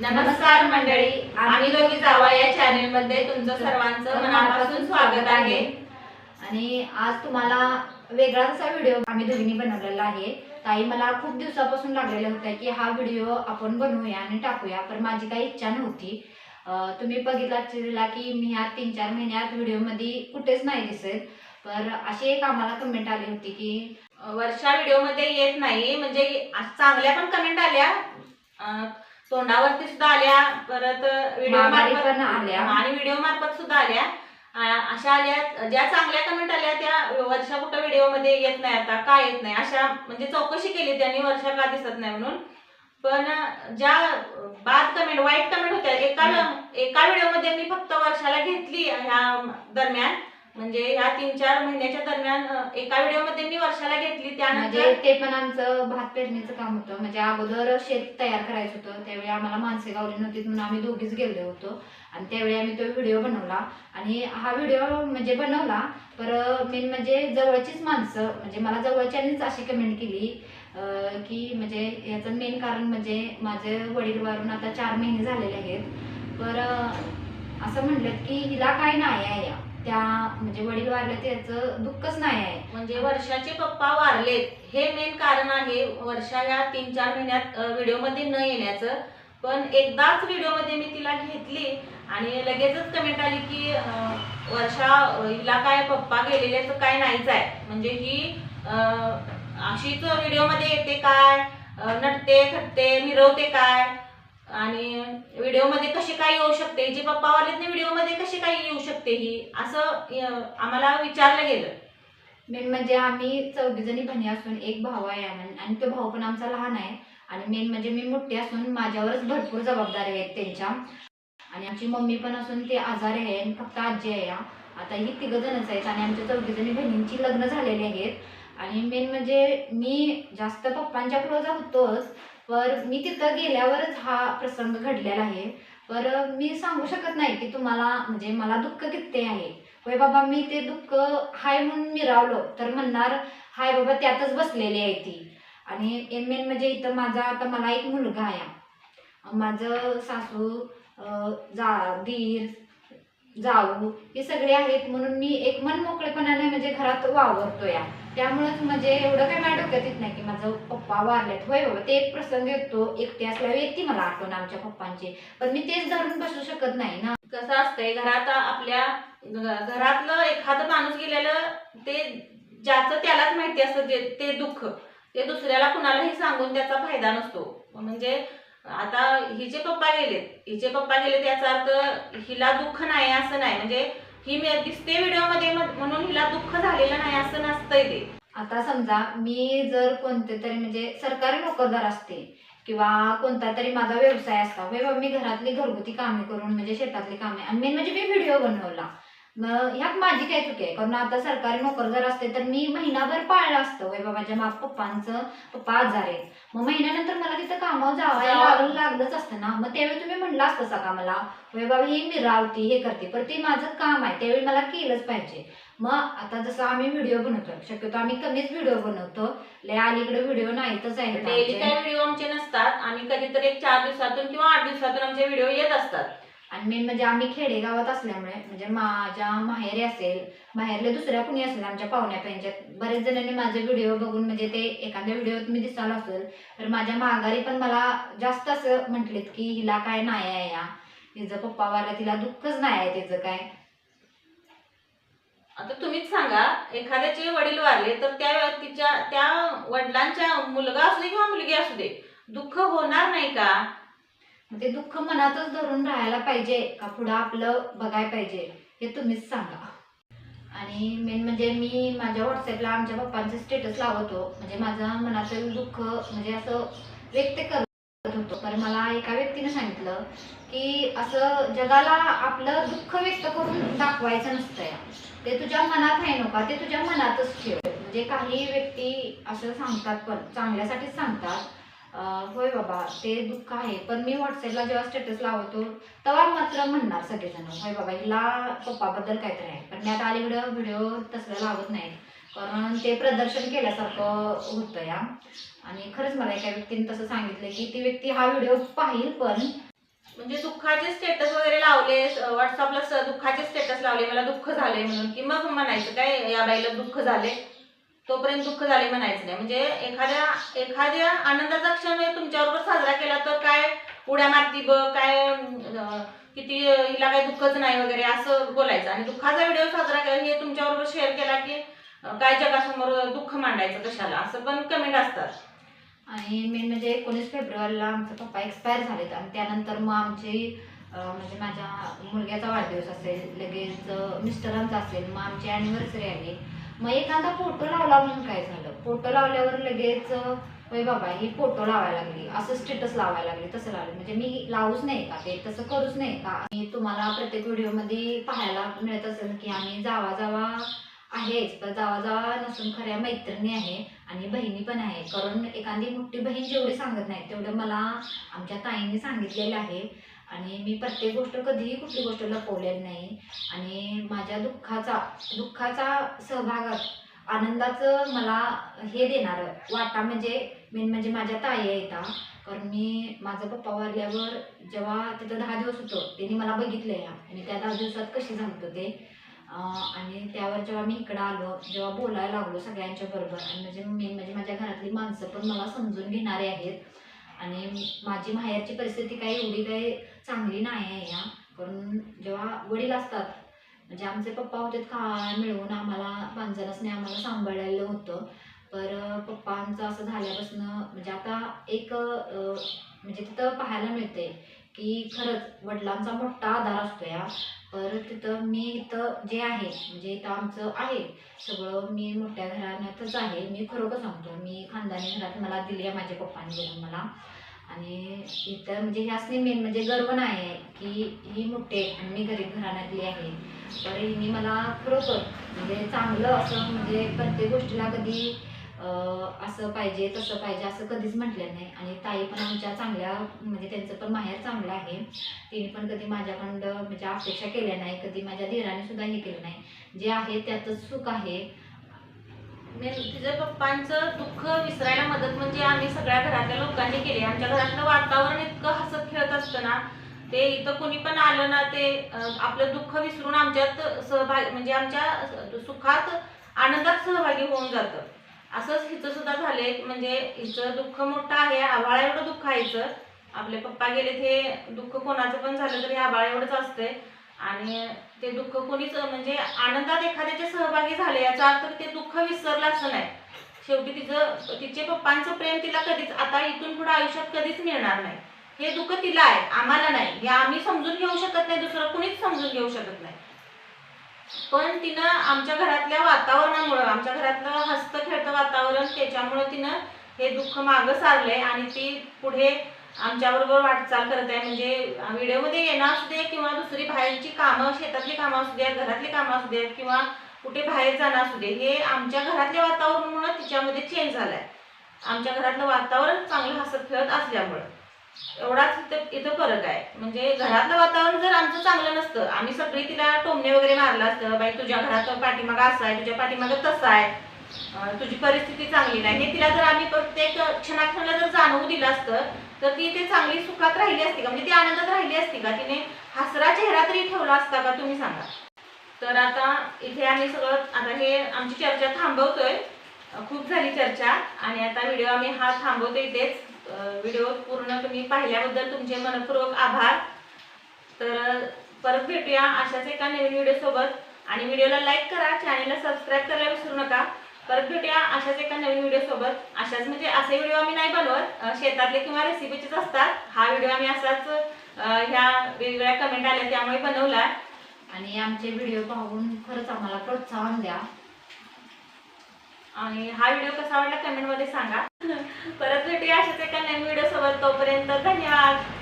नमस्कार मंडळी आम्ही दोघी जावा या चॅनेल मध्ये तुमचं सर्वांचं मनापासून स्वागत आहे. आणि आज तुम्हाला वेगळाच असा व्हिडिओ आम्ही दोघींनी बनवलेला आहे. ताई मला खूप दिवसापासून लागलेलं होतं की हा व्हिडिओ आपण बनवूया आणि टाकूया पण माझी काही इच्छा नव्हती. तुम्ही बघितला की मी ह्या तीन चार महिन्यात व्हिडिओमध्ये कुठेच नाही दिसत. तर अशी एक आम्हाला कमेंट आली होती की वर्षा व्हिडिओमध्ये येत नाही. म्हणजे आज चांगल्या पण कमेंट आल्या. तोंडावरती सुद्धा आल्या परत व्हिडिओ माघारी मार्फत पण आल्या. आणि व्हिडिओ मार्फत सुद्धा आल्या. अशा आल्या ज्या चांगल्या कमेंट आल्या त्या वर्षा कुठं व्हिडिओमध्ये येत नाही आता का येत नाही? अशा म्हणजे चौकशी केली त्यांनी वर्षा का दिसत नाही म्हणून. पण ज्या बाद कमेंट वाईट कमेंट होत्या एका एका व्हिडिओमध्ये मी फक्त वर्षाला घेतली ह्या दरम्यान. म्हणजे या तीन चार महिन्याच्या दरम्यान एका व्हिडिओमध्ये मी वर्षाला घेतली त्यानंतर म्हणजे ते पण आमचं भात पेरणीचं काम होतं. म्हणजे अगोदर शेत तयार करायचं होतं. त्यावेळी आम्हाला माणसे गावली नव्हती म्हणून आम्ही दोघीच गेलो होतो. आणि त्यावेळी आम्ही तो व्हिडिओ बनवला. आणि हा व्हिडिओ म्हणजे बनवला पर मेन म्हणजे जवळचीच माणसं म्हणजे मला जवळच्यांनीच अशी कमेंट केली की म्हणजे याचं मेन कारण म्हणजे माझे वडील वारून आता चार महिने झालेले आहेत. पर असं म्हटलं की हिला काय नाही आहे या? त्या म्हणजे वडील वारले त्याचं दुःखच नाही आहे. म्हणजे वर्षाचे पप्पा वारलेत. हे मेन कारण आहे वर्षा या तीन चार महिन्यात व्हिडिओमध्ये न येण्याचं. पण एकदाच व्हिडिओमध्ये मी तिला घेतली आणि लगेचच कमेंट आली की वर्षा हिला काय पप्पा गेलेले तर काय नाहीच आहे. म्हणजे ही अशीच व्हिडिओमध्ये येते काय? नटते थटते मिरवते काय? आणि व्हिडिओमध्ये कसे काय येऊ शकते? जे पप्पा वारलेत ना व्हिडिओमध्ये कसे काय येऊ शकते ही? असं आम्हाला विचारलं गेलं. मेन म्हणजे आम्ही चौघी जणी बहिणी असून एक भाऊ आहे आम्हाला आणि तो भाऊ पण आमचा लहान आहे. आणि मेन म्हणजे मी मोठी असून माझ्यावरच भरपूर जबाबदारी आहेत त्यांच्या. आणि आमची मम्मी पण असून ते आजारी आहे आणि फक्त आजी आहे या. आता ही तिघं जणच आहेत आणि आमच्या चौघी जणी बहिणींची लग्न झालेली आहेत. आणि मेन म्हणजे मी जास्त पप्पांच्या क्लोज होतोच पर मी तिथं गेल्यावरच हा प्रसंग घडलेला आहे. पर मी सांगू शकत नाही की तुम्हाला म्हणजे मला दुःख किती आहे? होय बाबा मी ते दुःख हाय म्हणून मिरावलो तर म्हणणार हाय बाबा त्यातच बसलेली आहे ती. आणि एम मेन म्हणजे इथं माझा आता मला एक मुलगा आहे. माझं सासू जा दीर जाऊ. हे सगळे आहेत म्हणून मी एक मन मोकळेपणाने म्हणजे घरात वावरतो या त्यामुळेच म्हणजे एवढं काय माझ्या डोक्यात येत नाही की माझं पप्पा वारलेत. होय बाबा ते एक प्रसंग येतो एकटे असल्यावर येते मला आठवण आमच्या पप्पांची. पण मी तेच धरून बसू शकत नाही ना. कसं असतंय घरात आपल्या घरातलं एखादं माणूस गेलेलं ते ज्याचं त्यालाच माहिती असतं ते दुःख. ते दुसऱ्याला कुणालाही सांगून त्याचा फायदा नसतो. म्हणजे आता हिचे पप्पा गेलेत. हिचे पप्पा गेलेत याचा अर्थ हिला दुःख नाही असं नाही. म्हणजे ही मी दिसते व्हिडिओमध्ये म्हणून हिला दुःख झालेलं नाही असं नसतंय ते. आता समजा मी जर कोणते तरी म्हणजे सरकारी नोकरदार असते किंवा कोणता तरी माझा व्यवसाय असता मी घरातली घरगुती कामे करून म्हणजे शेतातली कामे आणि मेन म्हणजे मी व्हिडिओ बनवला. ह्यात माझी काय चुकी आहे? कारण आता सरकारी नोकरदार असते तर मी महिनाभर पाळलं असतं. होय बाबा माझ्या पप्पांचं पप्पा आजार आहेत. मग महिन्यानंतर मला तिथं कामावर जावायला जावं. लागलं लागलंच असतं ना. मग त्यावेळी तुम्ही म्हणला असतं का मला होय बाबा ही मी रावती हे करते. पण ते माझं काम आहे. त्यावेळी मला केलंच पाहिजे. मग आता जसं आम्ही व्हिडिओ बनवतो. शक्यतो आम्ही कमीच व्हिडिओ बनवतो. लय अलीकडे व्हिडिओ नाहीतच आहेत डेली. काय व्हिडिओ आमचे नसतात. आणि कधीतरी एक चार दिवसातून किंवा आठ दिवसातून आमचे व्हिडिओ येत असतात. आणि मेन म्हणजे आम्ही खेडेगावात असल्यामुळे म्हणजे माझ्या माहेरी असेल माहेरले दुसऱ्या कुणी असेल आमच्या पाहुण्या पंचायत बरेच जणांनी माझे व्हिडिओ बघून म्हणजे ते एखाद्या व्हिडिओत मी दिसायला असेल तर माझ्या माघारी पण मला जास्त असं म्हटलेत की हिला काय नाही आहे या. तिचं पप्पावाला तिला दुःखच नाही आहे तिचं काय. आता तुम्हीच सांगा एखाद्याचे वडील वारले तर त्या व्यक्तीच्या त्या वडिलांच्या मुलगा असू दे किंवा मुलगी असू दे दुःख होणार नाही का? ते दुःख मनातच धरून राहायला पाहिजे का पुढं आपलं बघायला पाहिजे हे तुम्हीच सांगा. आणि मेन म्हणजे मी माझ्या व्हॉट्सअपला आमच्या पप्पांचे स्टेटस लावतो. म्हणजे माझं मनातील दुःख म्हणजे असं व्यक्त करत होतो. तर मला एका व्यक्तीने सांगितलं की असं जगाला आपलं दुःख व्यक्त करून दाखवायचं नसतं ते तुझ्या मनात आहे नका ते तुझ्या मनातच ठेव. म्हणजे काही व्यक्ती असं सांगतात पण चांगल्यासाठीच सांगतात. होय बाबा ते दुःख आहे. पण मी व्हॉट्सअपला जेव्हा स्टेटस लावतो तेव्हा मात्र म्हणणार सगळेजण होय बाबा हिला पप्पाबद्दल काहीतरी आहे. पण मी आता अलीकडं व्हिडिओ तसलं लावत नाही. कारण ते प्रदर्शन केल्यासारखं होतं या आणि खरंच मला एका व्यक्तीने तसं सांगितलं की ती व्यक्ती हा व्हिडिओ पाहिल पण म्हणजे दुःखाचे स्टेटस वगैरे लावले व्हॉट्सअपला स दुःखाचे स्टेटस लावले मला दुःख झाले म्हणून. की मग म्हणायचं काय या बाईला दुःख झाले तोपर्यंत दुःख झाले म्हणायचं नाही. म्हणजे एखाद्या एखाद्या आनंदाचा क्षण तुमच्याबरोबर साजरा केला तर काय उड्या मारती ब काय किती हिला काही दुःखच नाही वगैरे असं बोलायचं. आणि दुःखाचा व्हिडिओ साजरा केला हे तुमच्याबरोबर शेअर केला की काय जगासमोर दुःख मांडायचं कशाला? असं पण कमेंट असतात. आणि मेन म्हणजे एकोणीस फेब्रुवारीला आमचा पप्पा एक्सपायर झालेत आणि त्यानंतर मग आमची म्हणजे माझ्या मुलग्याचा वाढदिवस असेल लगेच मिस्टरांचा असेल मग आमची अॅनिव्हर्सरी आली मग एखादा फोटो लावला म्हणून काय झालं? फोटो लावल्यावर लगेच वय होय बाबा ही फोटो लावायला लागली. असं स्टेटस लावायला लागली. तसं लावलं. म्हणजे मी लावूच नाही का? ते तसं करूच नाही का? आणि तुम्हाला प्रत्येक व्हिडिओमध्ये पाहायला मिळत असेल की आम्ही जावा जावा आहेच. पण जावा जावा नसून खऱ्या मैत्रिणी आहे आणि बहिणी पण आहे. कारण एखादी मोठी बहीण जेवढी सांगत नाही तेवढं मला आमच्या ताईने सांगितलेलं आहे. आणि मी प्रत्येक गोष्ट कधीही कुठली गोष्ट लपवलेली नाही. आणि माझ्या दुःखाचा दुःखाचा सहभागात आनंदाचं मला हे देणारं वाटा म्हणजे मेन म्हणजे माझ्या ताई येता कारण मी माझा पप्पा वारल्यावर जेव्हा तिथं दहा दिवस होतो त्यांनी मला बघितलं या आणि त्या दहा दिवसात कशी झालं ते. आणि त्यावर जेव्हा मी इकडं आलो जेव्हा बोलायला लागलो सगळ्यांच्या बरोबर आणि म्हणजे मेन म्हणजे माझ्या घरातली माणसं पण मला समजून घेणारे आहेत. आणि माझी माहेरची परिस्थिती काही एवढी काही चांगली नाही आहे या. कारण जेव्हा वडील असतात म्हणजे आमचे पप्पा होते खा मिळवून आम्हाला माणसानच आम्हाला सांभाळलेलं होतं. पर पप्पांचं असं झाल्यापासून म्हणजे आता एक म्हणजे तिथं पाहायला मिळते की खरंच वडिलांचा मोठा आधार असतो या. तर तिथं मी इथं जे आहे म्हणजे इथं आमचं आहे सगळं मी मोठ्या घराण्यातच आहे. मी खरोखर सांगतो मी खानदानी घरात मला दिली आहे माझ्या पप्पांनी दिली मला. आणि इथं म्हणजे ह्यासनी मेन म्हणजे गर्व नाही आहे की ही मोठे आणि मी गरीब घराण्यातली आहे. तर हिने मला खरोखर म्हणजे चांगलं असं म्हणजे प्रत्येक गोष्टीला कधी असं पाहिजे तसं पाहिजे असं कधीच म्हटलं नाही. आणि ताई पण आमच्या चांगल्या म्हणजे त्यांचं पण माहेर चांगलं आहे. तिने पण कधी माझ्याकडं म्हणजे अपेक्षा केल्या नाही कधी माझ्या धीराने सुद्धा हे केलं नाही. जे आहे त्यातच सुख आहे. तिच्या पप्पांचं दुःख विसरायला मदत म्हणजे आम्ही सगळ्या घरातल्या लोकांनी केली. आमच्या घरातलं वातावरण इतकं हसत खेळत असतं ना ते इथं कोणी पण आलं ना ते आपलं दुःख विसरून आमच्यात सहभागी म्हणजे आमच्या सुखात आनंदात सहभागी होऊन जातं. असंच हिचं सुद्धा झालंय म्हणजे हिचं दुःख मोठं आहे आभाळा एवढं दुःख आहे हिचं. आपले पप्पा गेले ते दुःख कोणाचं पण झालं तरी आभाळ एवढंच असतंय. आणि ते दुःख कोणीच म्हणजे आनंदात एखाद्याचे सहभागी झाले याचा अर्थ ते दुःख विसरलं असं नाही. शेवटी तिचं तिचे पप्पांचं प्रेम तिला कधीच आता इथून पुढे आयुष्यात कधीच मिळणार नाही. हे दुःख तिला आहे आम्हाला नाही. हे आम्ही समजून घेऊ शकत नाही दुसरं कुणीच समजून घेऊ शकत नाही. पण तिनं आमच्या घरातल्या वातावरणामुळं आमच्या घरातलं हसतं खेळतं वातावरण त्याच्यामुळं तिनं हे दुःख मागं सारलंय आणि ती पुढे आमच्याबरोबर वाटचाल करत आहे. म्हणजे व्हिडिओमध्ये येणं असू दे किंवा दुसरी बाहेरची कामं शेतातली कामं असू द्यात घरातली कामं असू द्यात किंवा कुठे बाहेर जाणं असू दे हे आमच्या घरातल्या वातावरणामुळं तिच्यामध्ये चेंज झालाय. आमच्या घरातलं वातावरण चांगलं हसत खेळत असल्यामुळं. एवढाच इथं इथं फरक आहे. म्हणजे घरातलं वातावरण जर आमचं चांगलं नसतं आम्ही सगळी तिला टोमणे वगैरे मारलं असतं बाई तुझ्या घरात पाठीमागं असं आहे तुझ्या पाठीमागं तसं आहे. तुझी परिस्थिती चांगली नाही. हे तिला जर आम्ही प्रत्येक क्षणाक्षणाला जर जाणवू दिलं असतं तर ती ते चांगली सुखात राहिली असती का? म्हणजे ती आनंदात राहिली असती का? तिने हसरा चेहरा तरी ठेवला असता का? तुम्ही सांगा. तर आता इथे आम्ही सगळं आता हे आमची चर्चा थांबवतोय. खूप झाली चर्चा आणि आता व्हिडिओ आम्ही हा थांबवतो इथेच. व्हिडिओ पूर्ण तुम्ही पाहिल्याबद्दल तुमचे मनपूर्वक आभार. तर परत भेटूया अशाच एका नवीन व्हिडिओ सोबत आणि व्हिडिओला लाईक करा चॅनेलला सबस्क्राईब करायला विसरू नका. परत भेटूया अशाच एका नवीन व्हिडिओ सोबत अशाच म्हणजे असे व्हिडिओ आम्ही नाही बनवत. शेतातले किंवा रेसिपीचेच असतात. हा व्हिडिओ आम्ही असाच ह्या वेगवेगळ्या कमेंट आल्या त्यामुळे बनवला. आणि आमचे व्हिडिओ पाहून खरंच आम्हाला प्रोत्साहन द्या. आणि हा व्हिडिओ कसा वाटला कमेंटमध्ये सांगा. परत भेटूया अशाच एका नवीन व्हिडिओ सोबत. तोपर्यंत धन्यवाद.